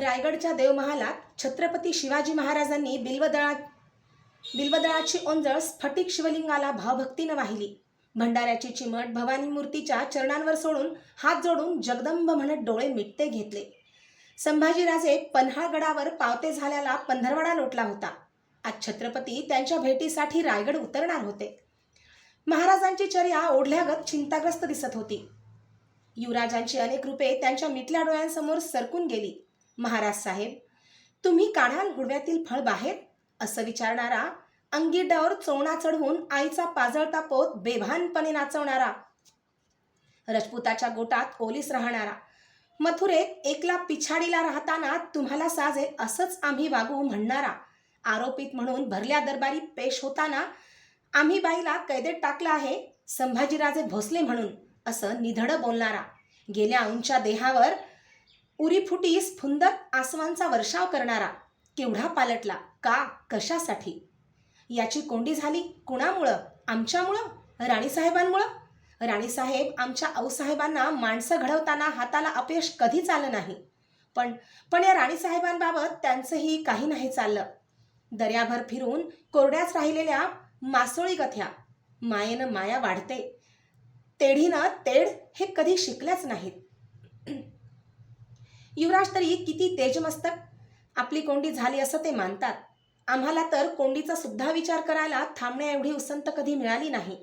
रायगडच्या देवमहालात छत्रपती शिवाजी महाराजांनी बिल्वदळा बिल्वदळाची ओंजळ स्फटिक शिवलिंगाला भावभक्तीनं वाहिली. भंडाऱ्याची चिमट भवानी मूर्तीच्या चरणांवर सोडून हात जोडून जगदंब म्हणत डोळे मिटते घेतले. संभाजीराजे पन्हाळगडावर पावते झाल्याला पंधरवडा लोटला होता. आज छत्रपती त्यांच्या भेटीसाठी रायगड उतरणार होते. महाराजांची चर्या ओढल्यागत चिंताग्रस्त दिसत होती. युवराजांची अनेक रूपे त्यांच्या मिटल्या डोळ्यांसमोर सरकून गेली. महाराज साहेब तुम्ही काढाल गुडव्यातील फळ बाहेर? असं विचारणारा अंगिडावर चोणा चढवून आईचा पाजळता पोत बेभानपणे नाचवणारा. रजपुताच्या गोटात ओलीस राहणारा. मथुरेत एकला पिछाडीला राहताना तुम्हाला साजे असंच आम्ही वागू म्हणणारा. आरोपित म्हणून भरल्या दरबारी पेश होताना आम्ही बाईला कैदेत टाकलं आहे संभाजीराजे भोसले म्हणून असं निधड बोलणारा. गेल्या उंच्या देहावर उरीफुटीस फुंदक आसवांचा वर्षाव करणारा केवढा पालटला का कशासाठी? याची कोंडी झाली कुणामुळं? आमच्यामुळं? राणीसाहेबांमुळं? राणीसाहेब आमच्या आऊसाहेबांना माणसं घडवताना हाताला अपयश कधीच आलं नाही. पण पण या राणीसाहेबांबाबत त्यांचंही काही नाही चाललं. दर्याभर फिरून कोरड्याच राहिलेल्या मासोळी गथ्या. मायेनं माया वाढते. तेढीनं तेढ हे कधी शिकल्याच नाहीत. युवराज तरी किती तेजमस्तक. आपली कोंडी झाली असं ते मानतात. आम्हाला तर कोंडीचा सुद्धा विचार करायला थांबण्याएवढी उसंत कधी मिळाली नाही.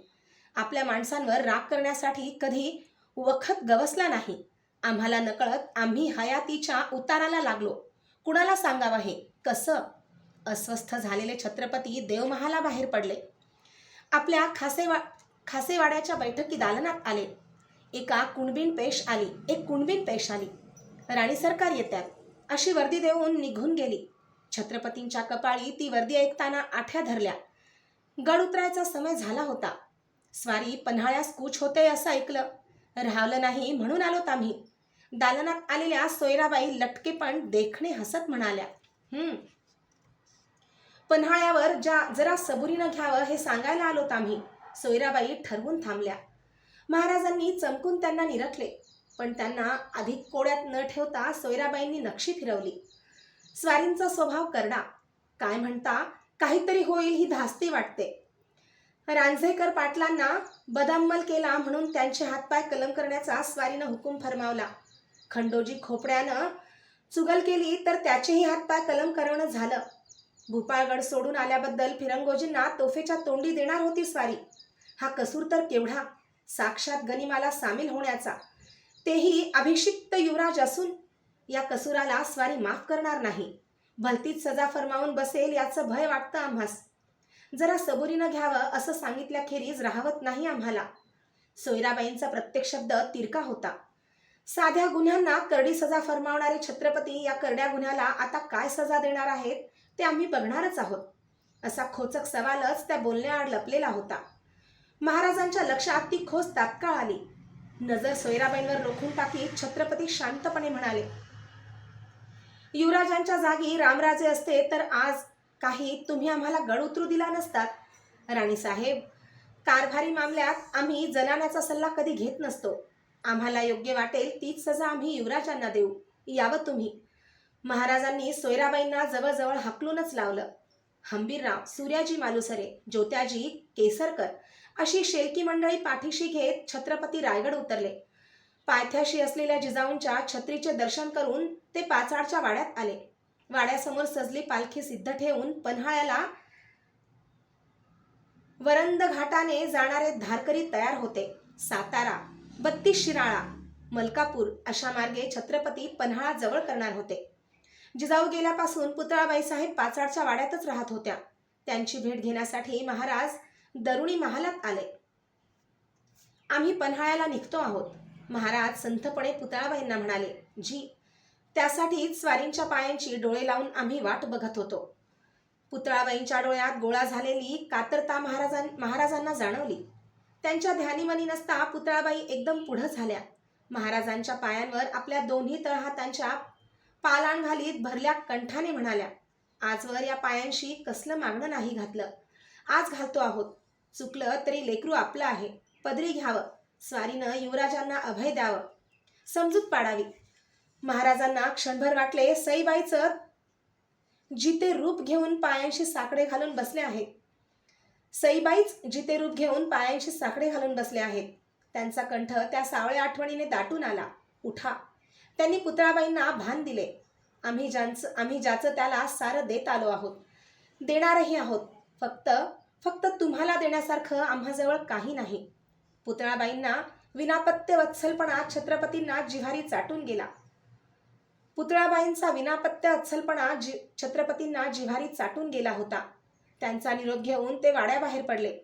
आपल्या माणसांवर राग करण्यासाठी कधी वखत गवसला नाही. आम्हाला नकळत आम्ही हयातीच्या उताराला लागलो. कुणाला सांगावं हे? कसं? अस्वस्थ झालेले छत्रपती देवमहाला बाहेर पडले. आपल्या खासेवा खासेवाड्याच्या बैठकी दालनात आले. एका कुणबीन पेश आली. एक कुणबीन पेश आली. राणी सरकार येतात अशी वर्दी देऊन निघून गेली. छत्रपतींच्या कपाळी ती वर्दी ऐकताना आठ्या धरल्या. गड उतरायचा समय झाला होता. स्वारी पन्हाळ्यास कूच होते असं ऐकलं. राहलं नाही म्हणून आलोत आम्ही. दालनात आलेल्या सोयराबाई लटकेपण देखणे हसत म्हणाल्या हम्म. पन्हाळ्यावर ज्या जरा सबुरीनं घ्यावं हे सांगायला आलोत आम्ही. सोयराबाई ठरवून थांबल्या. महाराजांनी चमकून त्यांना निरखले. पण त्यांना अधिक कोड्यात न ठेवता सोयराबाईंनी नक्षी फिरवली. स्वारींचा स्वभाव करडा काय म्हणता काहीतरी होईल ही धास्ती वाटते. रांझेकर पाटलांना बदामल केला म्हणून त्यांचे हातपाय कलम करण्याचा स्वारीनं हुकूम फरमावला. खंडोजी खोपड्यानं चुगल केली तर त्याचेही हातपाय कलम करवणं झालं. भूपाळगड सोडून आल्याबद्दल फिरंगोजींना तोफेच्या तोंडी देणार होती स्वारी. हा कसूर तर केवढा साक्षात गनिमाला सामील होण्याचा. तेही अभिषिक्त युवराज असून या कसुराला स्वारी माफ करणार नाही. भलतीच सजा फरमावून बसेल याचं भय वाटतं आम्हास. जरा सबुरीनं घ्यावं असं सांगितल्याखेरीज राहवत नाही आम्हाला. सोयराबाईंचा प्रत्येक शब्द तिरका होता. साध्या गुन्ह्यांना करडी सजा फरमावणारे छत्रपती या करड्या गुन्ह्याला आता काय सजा देणार आहेत ते आम्ही बघणारच आहोत. असा खोचक सवालच त्या बोलण्याआड लपलेला होता. महाराजांच्या लक्षात ती खोस तात्काळ आली. नजर सोयराबाईंवर रोखून टाकीत छत्रपती शांतपणे म्हणाले युवराजांच्या जागी रामराजे असते तर आज काही तुम्ही आम्हाला गड उतरू दिला नसतात. राणीसाहेब कारभारी मामल्यात आम्ही जनानाचा सल्ला कधी घेत नसतो. आम्हाला योग्य वाटेल तीच सजा आम्ही युवराजांना देऊ यावं तुम्ही. महाराजांनी सोयराबाईंना जवळजवळ हाकलूनच लावलं. हंबीरराव सूर्याजी मालुसरे ज्योत्याजी केसरकर अशी शेळकी मंडळी पाठीशी घेत छत्रपती रायगड उतरले. पायथ्याशी असलेल्या जिजाऊंच्या छत्रीचे दर्शन करून ते पाचाडच्या वाड्यात आले. वाड्यासमोर सजली पालखी सिद्ध ठेवून पन्हाळ्याला वरंद घाटाने जाणारे धारकरी तयार होते. सातारा बत्तीस शिराळा मलकापूर अशा मार्गे छत्रपती पन्हाळा जवळ करणार होते. जिजाऊ गेल्यापासून पुतळाबाई साहेब पाचाडच्या वाड्यातच राहत होत्या. त्यांची भेट घेण्यासाठी महाराज दरुणी महालात आले. आम्ही पन्हाळ्याला निघतो आहोत. महाराज संथपणे पुतळाबाईंना म्हणाले जी त्यासाठीच स्वारींच्या पायांची डोळे लावून आम्ही वाट बघत होतो. पुतळाबाईंच्या डोळ्यात गोळा झालेली कातरता महाराजां महाराजांना जाणवली. त्यांच्या ध्यानीमनी नसता पुतळाबाई एकदम पुढं झाल्या. महाराजांच्या पायांवर आपल्या दोन्ही तळहातांच्या पालाण घालीत भरल्या कंठाने म्हणाल्या आजवर या पायांशी कसलं मागणं नाही घातलं. आज घालतो आहोत. चुकलं तरी लेकरू आपलं आहे. पदरी घ्यावं. स्वारीनं युवराजांना अभय द्यावं. समजूत पाडावी. महाराजांना क्षणभर वाटले सईबाईचं जिते रूप घेऊन पायांशी साकडे घालून बसले आहेत. सईबाईच जिते रूप घेऊन पायांशी साकडे घालून बसले आहेत. त्यांचा कंठ त्या सावळ्या आठवणीने दाटून आला. उठा. त्यांनी पुतळाबाईंना भान दिले. आम्ही ज्यांचं आम्ही ज्याचं त्याला सारं देत आलो आहोत. देणारही आहोत. फक्त देण्यासारखं आम्हाजवळ काही नाही. पुतळाबाईंना विनापत्य वत्सलपणा छत्रपतींना जिव्हारी चाटून गेला. पुतळाबाईंचा विनापत्य वत्सलपणा जि छत्रपतींना जिव्हारी चाटून गेला होता. त्यांचा निरोप घेऊन ते वाड्याबाहेर पडले.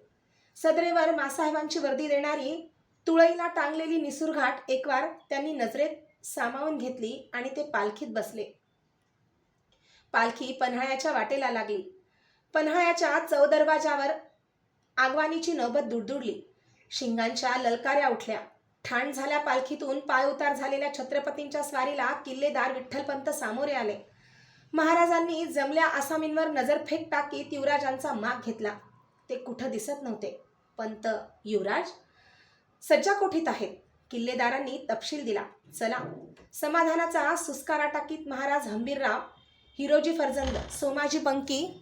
सदरेवर मासाहेबांची वर्दी देणारी तुळईला टांगलेली निसुरघाट एकवार त्यांनी नजरेत सामावून घेतली आणि ते पालखीत बसले. पालखी पन्हाळ्याच्या वाटेला लागली. पन्हाळ्याच्या चौदरवाजावर आगवानीची नौबत दुडदुडली. शिंगांच्या ललकाऱ्या उठल्या. ठाण झाल्या पालखीतून पाय उतार झालेल्या छत्रपतींच्या स्वारीला किल्लेदार विठ्ठलपंत सामोरे आले. महाराजांनी जमल्या आसामींवर नजरफेक टाकीत युवराजांचा माग घेतला. ते कुठं दिसत नव्हते. पंत युवराज? सज्जा कोठीत आहेत? किल्लेदारांनी तपशील दिला. चला. समाधानाचा सुस्कारा टाकीत महाराज हंबीरराव हिरोजी फर्जंद सोमाजी बंकी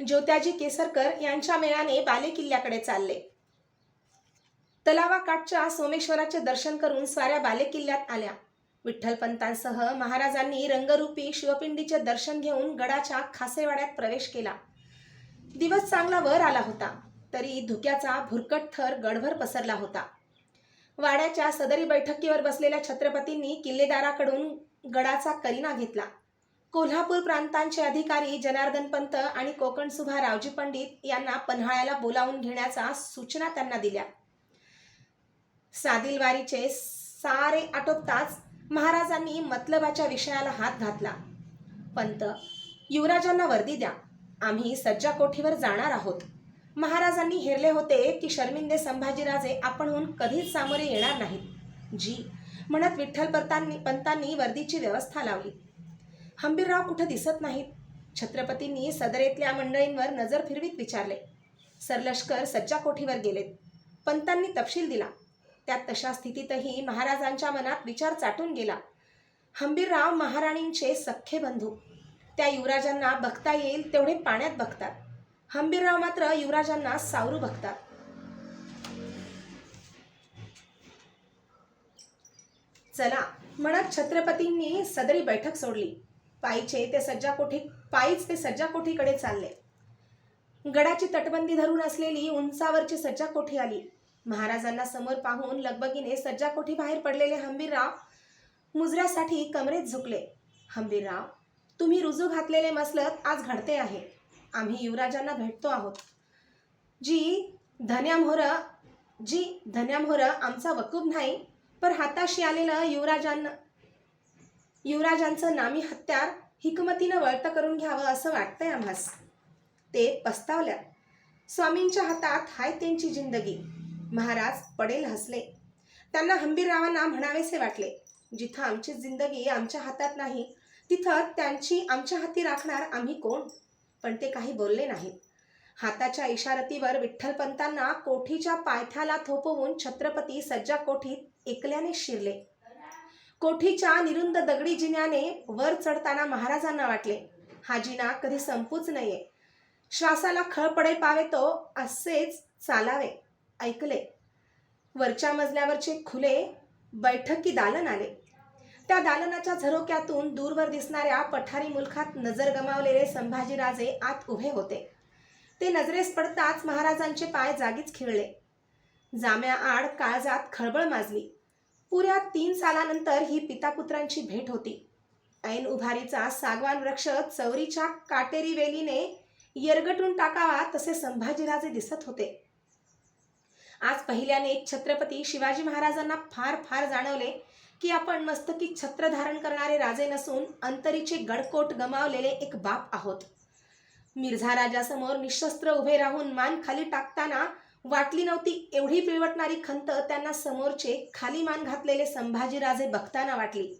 ज्योत्याजी केसरकर यांच्या मेळाने बालेकिल्ल्याकडे चालले. तलावाकाठच्या सोमेश्वराचे दर्शन करून साऱ्या बालेकिल्ल्यात आल्या. विठ्ठलपंतांसह महाराजांनी रंगरूपी शिवपिंडीचे दर्शन घेऊन गडाच्या खासेवाड्यात प्रवेश केला. दिवस चांगला वर आला होता तरी धुक्याचा भुरकट थर गडभर पसरला होता. वाड्याच्या सदरी बैठकीवर बसलेल्या छत्रपतींनी किल्लेदाराकडून गडाचा करिना घेतला. कोल्हापूर प्रांतांचे अधिकारी जनार्दन पंत आणि कोकण सुभा रावजी पंडित यांना पन्हाळ्याला बोलावून घेण्याचा सूचना त्यांना दिल्या. सादिलवारीचे सारे आटोपताच महाराजांनी मतलबाच्या विषयाला हात घातला. पंत युवराजांना वर्दी द्या. आम्ही सज्जा कोठीवर जाणार आहोत. महाराजांनी हेरले होते की शर्मिंदे संभाजीराजे आपणहून कधीच सामोरे येणार नाहीत. जी म्हणत विठ्ठल पंतांनी पंतांनी वर्दीची व्यवस्था लावली. हंबीरराव कुठं दिसत नाहीत? छत्रपतींनी सदरेतल्या मंडळींवर नजर फिरवीत विचारले. सरलष्कर सज्जा कोठीवर गेलेत. पंतांनी तपशील दिला. त्यात तशा स्थितीतही महाराजांच्या मनात विचार चाटून गेला. हंबीरराव महाराणींचे सख्खे बंधू. त्या युवराजांना बघता येईल तेवढे पाण्यात बघतात. हंबीरराव मात्र युवराजांना सावरू बघतात. चला म्हणत छत्रपतींनी सदरी बैठक सोडली. पायीचे ते सज्जा कोठी पायीच ते सज्जा कोठीकडे चालले. गडाची तटबंदी धरून असलेली उंचावरची सज्जा कोठी आली. महाराजांना समोर पाहून लगबगीने सज्जा कोठी बाहेर पडलेले हंबीरराव मुजऱ्यासाठी कमरेत झुकले. हंबीरराव तुम्ही रुजू घातलेले मसलत आज घडते आहे. आम्ही युवराजांना भेटतो आहोत. जी धन्यामोहर जी धन्यामोहर आमचा वकूब नाही पर हाताशी आलेलं युवराजांना युवराजांचं नामी हत्यार हिकमतीनं वळतं करून घ्यावं असं वाटतंय आम्हास. ते पस्तावल्या स्वामींच्या हातात हाय त्यांची जिंदगी. महाराज पडेल हसले. त्यांना हंबीररावांना म्हणावेसे वाटले. जिथं आमची जिंदगी आमच्या हातात नाही तिथं त्यांची आमच्या हाती राखणार आम्ही कोण? पण ते काही बोलले नाहीत. हाताच्या इशारतीवर विठ्ठलपंतांना कोठीच्या पायथ्याला थोपवून छत्रपती सज्जा कोठीत एकल्याने शिरले. कोठीच्या निरुंद दगडी जिन्याने वर चढताना महाराजांना वाटले हा जिना कधी संपूच नये श्वासाला खळ पडे पावे तो असेच चालावे ऐकले. वरच्या मजल्यावरचे खुले बैठकी दालन आले. त्या दालनाच्या झरोक्यातून दूरवर दिसणाऱ्या पठारी मुलखात नजर गमावलेले संभाजीराजे आत उभे होते. ते नजरेस पडताच महाराजांचे पाय जागीच खिळले. जाम्या आड काळजात खळबळ माजली. पुऱ्या तीन सालानंतर ही पितापुत्रांची भेट होती. ऐन उभारीचा सागवान वृक्ष चौरीच्या काटेरी वेलीने यरगटून टाकावा तसे संभाजीराजे दिसत होते. आज पहिल्याने छत्रपती शिवाजी महाराजांना फार फार जाणवले की आपण मस्तकी छत्र धारण करणारे राजे नसून अंतरीचे गडकोट गमावलेले एक बाप आहोत. मिर्झा राजासमोर निशस्त्र उभे राहून मान खाली टाकताना वाटली नव्हती एवढी पिळवटणारी खंत त्यांना समोरचे खाली मान घातलेले संभाजीराजे बघताना वाटली.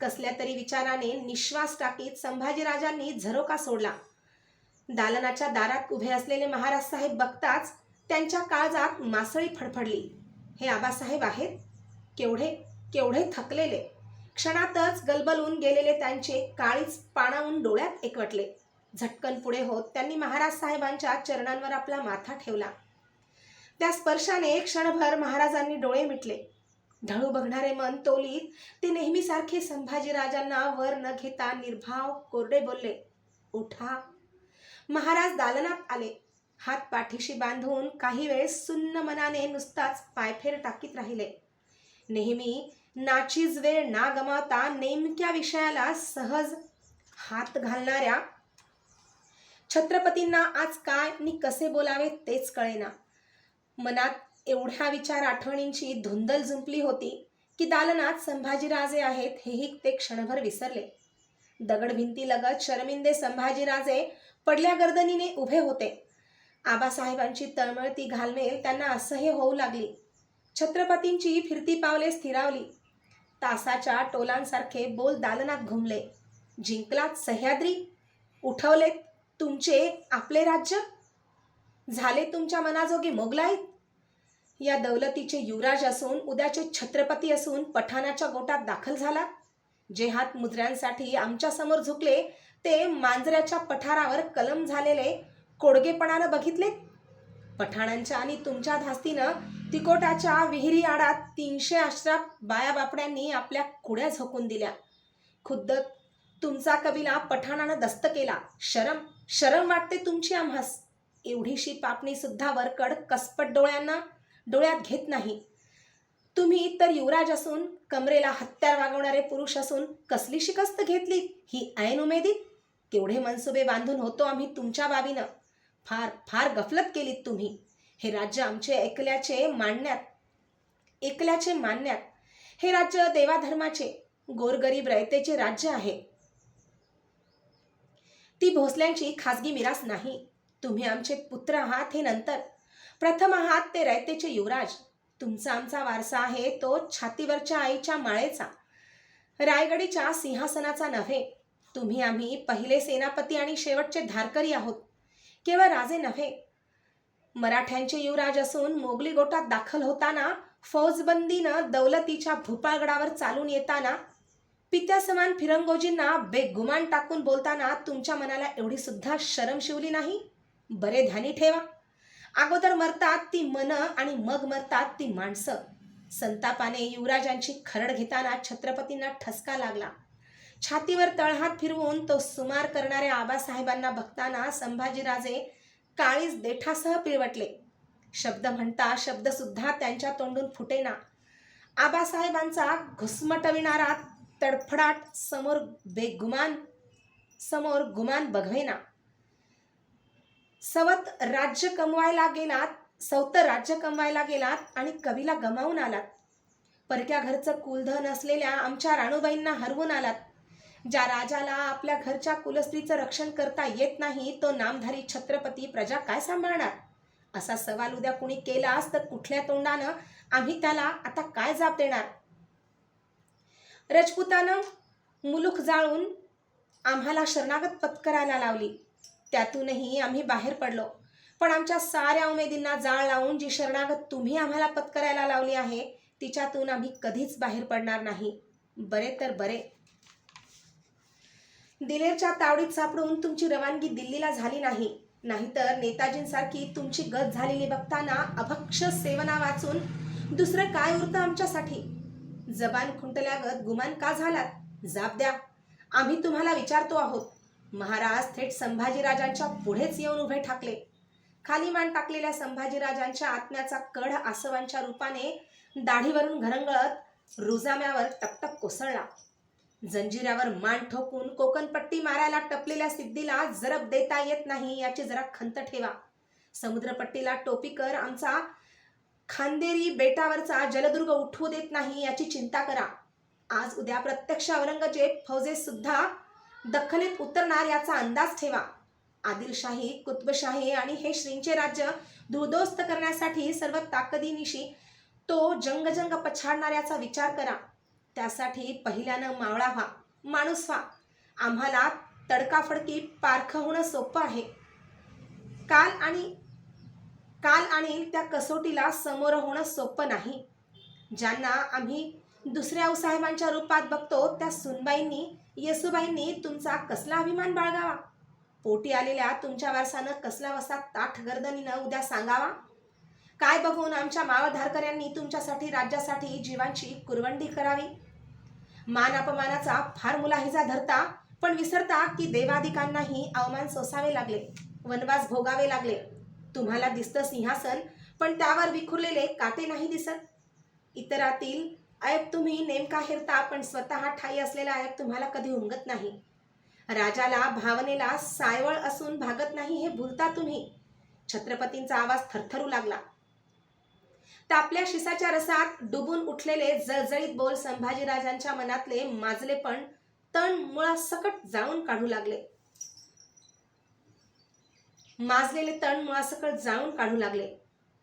कसल्या तरी विचाराने निश्वास टाकीत संभाजीराजांनी झरोका सोडला. दालनाच्या दारात उभे असलेले महाराज साहेब बघताच त्यांच्या काळजात मासळी फडफडली. हे आबासाहेब आहेत? केवढे केवढे थकलेले. क्षणातच गलबलून गेलेले त्यांचे काळीच पाणावून डोळ्यात एकवटले. झटकन पुढे होत त्यांनी महाराज साहेबांच्या चरणांवर आपला माथा ठेवला. त्या स्पर्शाने क्षणभर महाराजांनी डोळे मिटले. ढळू बघणारे मन तोलीत ते नेहमीसारखे संभाजीराजांना वर न घेता निर्भाव कोरडे बोलले उठा. महाराज दालनात आले. हात पाठीशी बांधून काही वेळ सुन्न मनाने नुसताच पायफेर टाकीत राहिले. नेहमी नाचीज वेळ ना गमावता नेमक्या विषयाला सहज हात घालणाऱ्या छत्रपतींना आज काय आणि कसे बोलावे तेच कळेना. मनात एवढ्या विचार आठवणींची धुंदल जुंपली होती की दालनात संभाजीराजे आहेत हेही ते क्षणभर विसरले. दगड भिंतीलगत शर्मिंदे संभाजीराजे पडल्या गर्दनीने उभे होते. आबासाहेबांची तळमळती घालमेल त्यांना असह्य होऊ लागली. छत्रपतींची फिरती पावले स्थिरावली. तासाच्या टोलांसारखे बोल दालनात घुमले. जिंकलात सह्याद्री? उठवलेत तुमचे आपले राज्य? झाले तुमच्या मनाजोगे मोगलाईत या दौलतीचे युवराज असून उद्याचे छत्रपती असून पठाणाच्या गोटात दाखल झाला. जे हात मुजऱ्यांसाठी आमच्यासमोर झुकले ते मांजऱ्याच्या पठारावर कलम झालेले कोडगेपणानं बघितले. पठाणांच्या आणि तुमच्या धास्तीनं तिकोटाच्या विहिरी आडात तीनशे अश्राप बाया बापड्यांनी आपल्या कुड्या झोकून दिल्या. खुद्द तुमचा कबिला पठाणानं दस्त केला. शरम शरम वाटते तुमची आम्हास. एवढीशी पापणी सुद्धा वरकड कसपट डोळ्यांना डोळ्यात घेत नाही. तुम्ही तर युवराज असून कमरेला हत्यार वागवणारे पुरुष असून कसली शिकस्त घेतली? ही ऐन उमेदीत केवढे मनसुबे बांधून होतो आम्ही तुमच्या बाबीनं. फार फार गफलत केलीत तुम्ही. हे राज्य आमचे ऐकल्याचे मांडण्यात ऐकल्याचे मानण्यात. हे राज्य देवाधर्माचे गोरगरीब रयतेचे राज्य आहे. ती भोसल्यांची खाजगी मिरास नाही. तुम्ही आमचे पुत्र आहात हे नंतर. प्रथम आहात ते रयतेचे युवराज. तुमचा आमचा वारसा आहे तो छातीवरच्या आईच्या माळेचा. रायगडीच्या सिंहासनाचा नव्हे. तुम्ही आम्ही पहिले सेनापती आणि शेवटचे धारकरी आहोत. केवळ राजे नव्हे. मराठ्यांचे युवराज असून मोगली गोटात दाखल होताना फौजबंदीनं दौलतीच्या भूपाळगडावर चालून येताना पित्यासमान फिरंगोजींना बेगुमान टाकून बोलताना तुमच्या मनाला एवढी सुद्धा शरम शिवली नाही? बरे ध्यानी ठेवा. अगोदर मरतात ती मन आणि मग मरतात ती माणसं. संतापाने युवराजांची खरड घेताना छत्रपतींना ठसका लागला. छातीवर तळहात फिरवून तो सुमार करणाऱ्या आबासाहेबांना बघताना संभाजीराजे काळीच देठासह पिळवटले. शब्द म्हणता शब्दसुद्धा त्यांच्या तोंडून फुटेना. आबासाहेबांचा घुसमटविणारा तडफडाट समोर बेगुमान समोर गुमान बघवेना. सवत राज्य कमवायला गेलात सवत राज्य कमवायला गेलात आणि कवीला गमावून आलात. परक्या घरचं कुलधन असलेल्या आमच्या राणूबाईंना हरवून आलात. ज्या राजाला आपल्या घरच्या कुलस्त्रीचं रक्षण करता येत नाही तो नामधारी छत्रपती प्रजा काय सांभाळणार? असा सवाल उद्या कुणी केलास तर कुठल्या तोंडानं आम्ही त्याला आता काय जाब देणार? रजपुतानं मुलूक जाळून आम्हाला शरणागत पत्करायला लावली. त्यातूनही आम्ही बाहेर पडलो. पण आमच्या साऱ्या उमेदींना जाळ लावून जी शरणागत तुम्ही आम्हाला पत्करायला लावली आहे तिच्यातून आम्ही कधीच बाहेर पडणार नाही. बरे तर बरे. दिलेरच्या तावडीत सापडून तुमची रवानगी दिल्लीला झाली नाही. नाहीतर नेताजींसारखी तुमची गत झालेली बघताना अभक्ष सेवना वाचून दुसरं काय उरतं आमच्यासाठी? जबान खुंटल्यागत गुमान का झालात? जाब द्या. आम्ही तुम्हाला विचारतो आहोत. महाराज थेट संभाजीराजांच्या पुढेच येऊन उभे ठाकले. खाली मान टाकलेल्या संभाजीराजांच्या आत्म्याचा कढ आसवांच्या रूपाने दाढीवरून घरंगळत रुजाम्यावर टपटप कोसळला. जंजिऱ्यावर मान ठोकून कोकणपट्टी मारायला टपलेल्या सिद्धीला जरब देता येत नाही याची जरा खंत ठेवा. समुद्रपट्टीला टोपीकर आमचा. खांदेरी बेटावरचा जलदुर्ग उठवू देत नाही याची चिंता करा. आज उद्या प्रत्यक्ष औरंगजेब फौजे सुद्धा दख्खनीत उतरणार याचा अंदाज ठेवा. आदिलशाही कुतुबशाही आणि हे श्रींचे राज्य धुळदोस्त करण्यासाठी सर्व ताकदीनिशी तो जंगजंग पछाडणाऱ्याचा विचार करा. त्यासाठी पहिल्यानं मावळा व्हा माणूस व्हा. आम्हाला तडकाफडकी पारखं होणं सोपं आहे. काल आणि काल आणि त्या कसोटीला समोर होणं सोपं नाही. ज्यांना आम्ही दुसऱ्या आऊसाहेबांच्या रूपात बघतो त्या सुनबाईंनी येसुबाईंनी तुमचा कसला अभिमान बाळगावा? पोटी आलेल्या तुमच्या वारसानं कसला वसा ताठ गर्दनीनं उद्या सांगावा? काय बघून आमच्या मावधारकऱ्यांनी तुमच्यासाठी राज्यासाठी जीवांची कुरवंडी करावी? मान अपमानाचा फार मुलाहिजा धरता पण विसरता की देवादिकांनाही अवमान सोसावे लागले वनवास भोगावे लागले. तुम्हाला दिसतं सिंहासन पण त्यावर विखुरलेले काटे नाही दिसत. इतरातील ऐब तुम्ही नेमका हेरता पण स्वतः ठाई असलेला ऐब तुम्हाला कधी उमगत नाही. राजाला भावनेला सायवळ असून भागत नाही हे भूलता तुम्ही. छत्रपतींचा आवाज थरथरू लागला. तापल्या शिसाच्या रसात डुबून उठलेले जळजळीत बोल संभाजीराजांच्या मनातले माजले पण तण मुळासकट जाळून काढू लागले. माजलेले तण मुळासकट जाळून काढू लागले.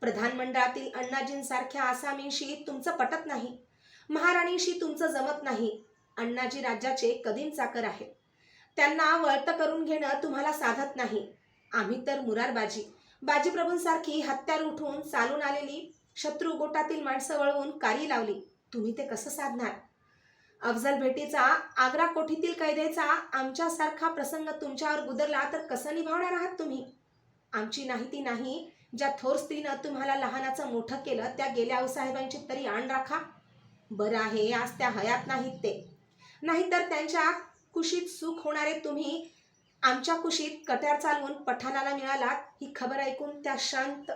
प्रधानमंडळातील अण्णाजींसारख्या आसामींशी तुमचं पटत नाही. महाराणीशी तुमचं जमत नाही. अण्णाजी राज्याचे कदीम चाकर आहेत. त्यांना वळत करून घेणं तुम्हाला साधत नाही. आम्ही तर मुरारबाजी. बाजीप्रभूंसारखी हत्यार उठून चालून आलेली शत्रू गोटातील माणसं वळवून कारी लावली. तुम्ही ते कसं साधणार? अफजल भेटीचा आग्रा कोठीतील कैदेचा आमच्यासारखा प्रसंग तुमच्यावर गुदरला तर कसं निभावणार आहात तुम्ही? आमची नाही ती नाही. ज्या थोर स्त्रीनं तुम्हाला लहानाचं मोठं केलं त्या गेल्या आऊसाहेबांची तरी आण राखा. बरं आहे आज त्या हयात नाहीत ते. नाहीतर त्यांच्या कुशीत सुख होणारे तुम्ही आमच्या कुशीत कट्यार चालवून पठाणाला मिळालात ही खबर ऐकून त्या शांत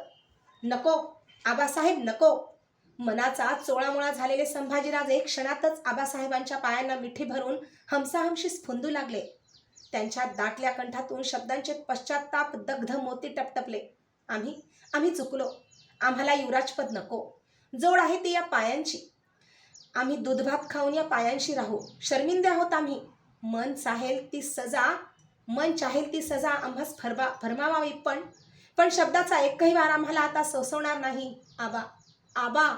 नको आबासाहेब नको. मनाचा चोळामोळा झालेले संभाजीराजे क्षणातच आबासाहेबांच्या पायांना मिठी भरून हमसाहमशी स्फुंदू लागले. त्यांच्या दाटल्या कंठातून शब्दांचे पश्चाताप दग्ध मोती टपटपले. आम्ही आम्ही चुकलो. आम्हाला युवराजपद नको. जोड आहे ती या पायांची. आम्ही दूधभात खाऊन या पायांशी राहू. शर्मिंदे आहोत आम्ही. मन चाहेल ती सजा मन चाहेल ती सजा आम्हास फरबा फरमावावी पण पण शब्दाचा एकही वार आम्हाला आता सोसवणार नाही. आबा आबा!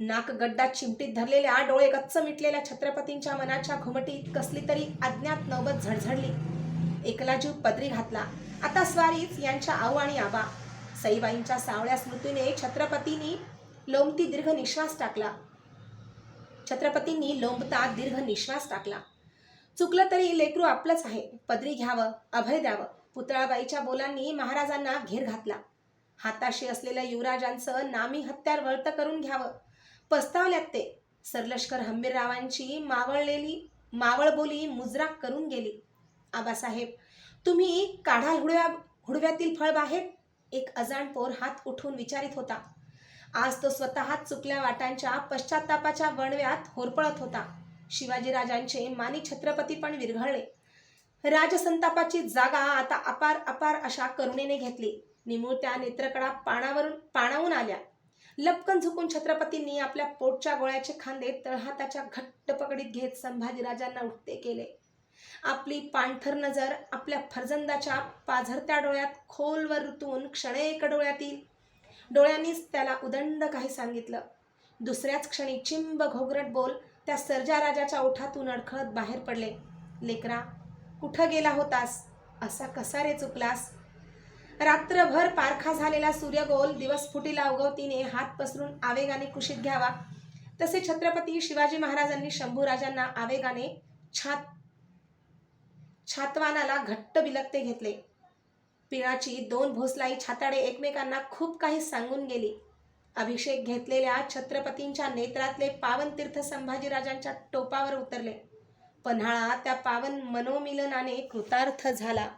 नाक गड्डा चिमटीत धरलेल्या डोळे गच्च मिटलेल्या छत्रपतींच्या मनाच्या घुमटीत कसली तरी अज्ञात नौबत झडझडली. एकला जीव पदरी घातला. आता स्वारीच यांच्या आऊ आणि आबा. सईबाईंच्या सावळ्या स्मृतीने छत्रपतींनी लोमती दीर्घ निश्वास टाकला. छत्रपतींनी लोंबता दीर्घ निश्वास टाकला. चुकलं तरी लेकरू आपलंच आहे. पदरी घ्यावं अभय द्यावं. पुतळाबाईच्या बोलांनी महाराजांना घेर घातला. हाताशी असलेल्या युवराजांचं नामी हत्यार वळत करून घ्यावं. पस्तावल्यात ते. सरलष्कर हंबीररावांची मावळलेली मावळ बोली मुजराक करून गेली. आबासाहेब तुम्ही काढा हुडव्या हुडव्यातील फळ बाहेर एक अजाण पोर हात उठून विचारित होता. आज तो स्वतः चुकल्या वाटांच्या पश्चातापाच्या वणव्यात होरपळत होता. शिवाजीराजांचे मानी छत्रपती पण विरघळले. राजसंतापाची जागा आता अपार अपार अशा करुणेने घेतली. निमुळत्या नेत्रकडा पाणावरून पाणावून आल्या. लपकन झुकून छत्रपतींनी आपल्या पोटच्या गोळ्याचे खांदे तळहाताच्या घट्ट पकडीत घेत संभाजीराजांना उठते केले. आपली पाणथर नजर आपल्या फरजंदाच्या पाझरत्या डोळ्यात खोलवर ऋतून क्षणेक डोळ्यातील डोळ्यांनीच त्याला उदंड काही सांगितलं. दुसऱ्याच क्षणी चिंब घोगरट बोल त्या सर्जा राजाच्या ओठातून अडखळत बाहेर पडले. लेकरा कुठं गेला होतास? असा कसा रे चुकलास? रात्रभर पारखा झालेला सूर्यगोल दिवस फुटीला उगवतीने हात पसरून आवेगाने कुशीत घ्यावा. तसे छत्रपती शिवाजी महाराजांनी शंभूराजांना आवेगाने छात छातवानाला घट्ट बिलकते घेतले. पिळाची दोन भोसलाई छाताडे एकमेकांना खूप काही सांगून गेली. अभिषेक घेतलेल्या छत्रपतींच्या नेत्रातले पावन तीर्थ संभाजीराजांच्या टोपावर उतरले. पन्हाळा त्या पावन मनोमिलनाने कृतार्थ झाला.